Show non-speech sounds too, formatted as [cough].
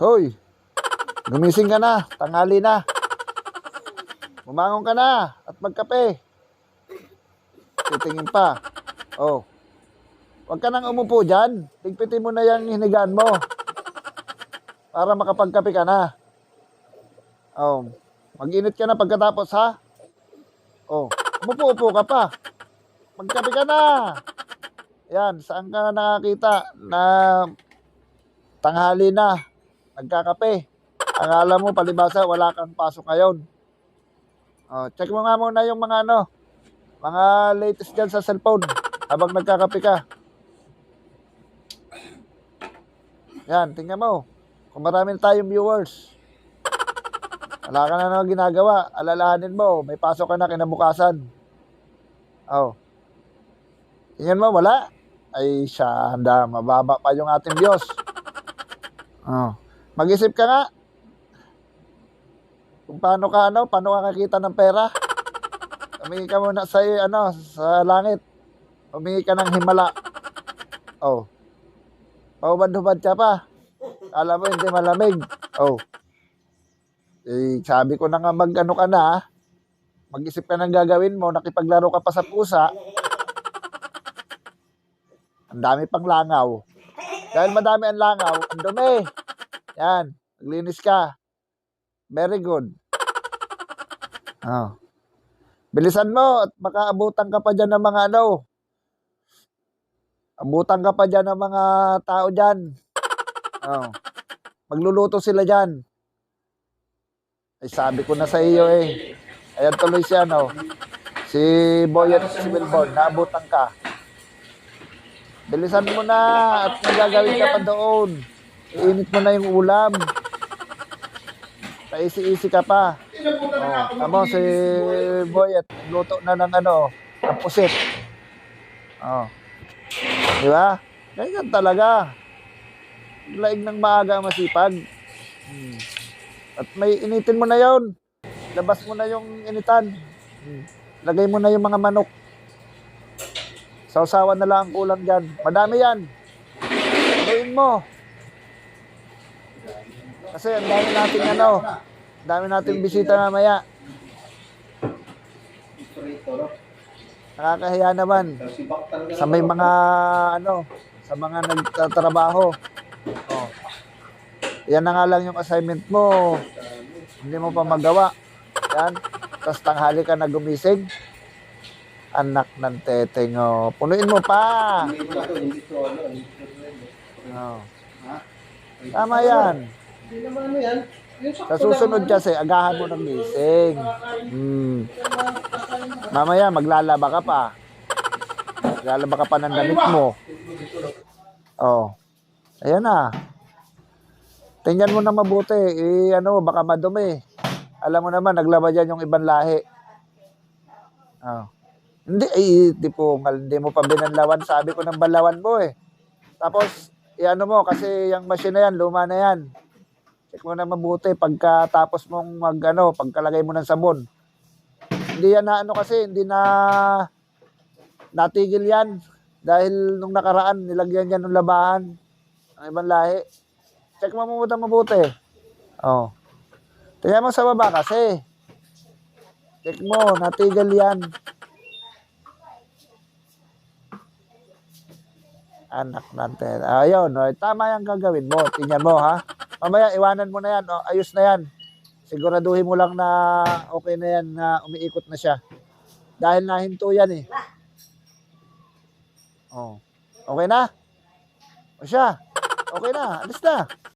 Hoy, gumising ka na, tanghali na. Bumangon ka na at magkape. Titingin pa. Oh. Huwag ka nang umupo dyan. Tigpitin mo na yung hinigaan mo. Para makapagkape ka na. Oh. Mag-init ka na pagkatapos ha. Oh. Umupo-upo ka pa. Magkape ka na. Yan. Saan ka na nakakita na tanghali na. Nagkakape. Ang alam mo, palibasa, wala kang pasok ngayon. Oh, check mo nga muna yung mga ano, mga latest dyan sa cellphone habang nagkakape ka. Yan, tingnan mo. Kung marami na tayong viewers. Wala ka na naman ginagawa. Alalahanin mo, may pasok ka na kinabukasan. Oh. Tingnan mo, wala. Ay, siya, handa, mababa pa yung ating Diyos. Oh. Mag-isip ka nga. Kung paano ka, ano, paano ka kakita ng pera. Humingi ka muna sa, ano, sa langit. Humingi ka ng himala. Oh. Paubad-hubad ka pa. Alam mo, hindi malamig. Oh. Eh, sabi ko na nga mag-ano ka na, mag-isip ka ng gagawin mo, nakipaglaro ka pa sa pusa. Ang dami pang langaw. Dahil madami ang langaw, ang dumi. Yan, naglinis ka. Very good. [laughs] Oh. Bilisan mo at baka abutan ka pa dyan ng mga ano. Abutan ka pa dyan ng mga tao dyan. Oh. Magluluto sila dyan. Ay sabi ko na sa iyo eh. Ayan tuloy si ano. Si Boy at si Wilborn, naabutan ka. Bilisan mo na at nagagawin ka pa doon. Iinit mo na yung ulam. Paisi-isi ka pa. Oh, tama si Boy at luto na ng ano, ng pusit. Oh. Di ba? Ganyan talaga. Laig ng maaga masipag. Hmm. At may initin mo na yon. Labas mo na yung initan. Hmm. Lagay mo na yung mga manok. Sausawan na lang ang kulang dyan. Madami yan. Gawin mo. Kasi ang dami nating ano, dami nating bisita mamaya. Nakakahiya naman sa may mga ano, sa mga nagtatrabaho. Oh. Yan na nga lang yung assignment mo. Hindi mo pa magawa. Yan. Tapos tanghali ka na gumising. Anak ng teteng, oh. Punuin mo pa. Oh. Tama yan. Hindi naman ano yan. Yung Sa susunod kasi, agahan mo ng gising. Hmm. Mamaya, maglalaba ka pa. Maglalaba ka pa ng damit mo. Oh. Ayan na. Tingnan mo na mabuti. Eh, ano, baka madumi. Alam mo naman, naglaba dyan yung ibang lahi. Oh. Hindi, eh, di po, hindi mo pa binanlawan. Sabi ko ng balawan mo eh. Tapos, iano mo, kasi yung machine na yan, luma na yan. Check mo na mabuti pagkatapos mong mag, ano, pagkalagay mo ng sabon. Hindi yan na, ano kasi, hindi na natigil yan. Dahil nung nakaraan, nilagyan yan ng labahan. Ang ibang lahi. Check mo muna mabuti. Oh. Tingnan mo sa baba kasi. Check mo, natigil yan. Anak natin. Ayun, oh, tama yung gagawin mo. Tingnan mo, ha? Mamaya, iwanan mo na yan. Oh, ayos na yan. Siguraduhin mo lang na okay na yan, na umiikot na siya. Dahil nahinto yan eh. Oh. Okay na? O siya? Okay na. Alis na.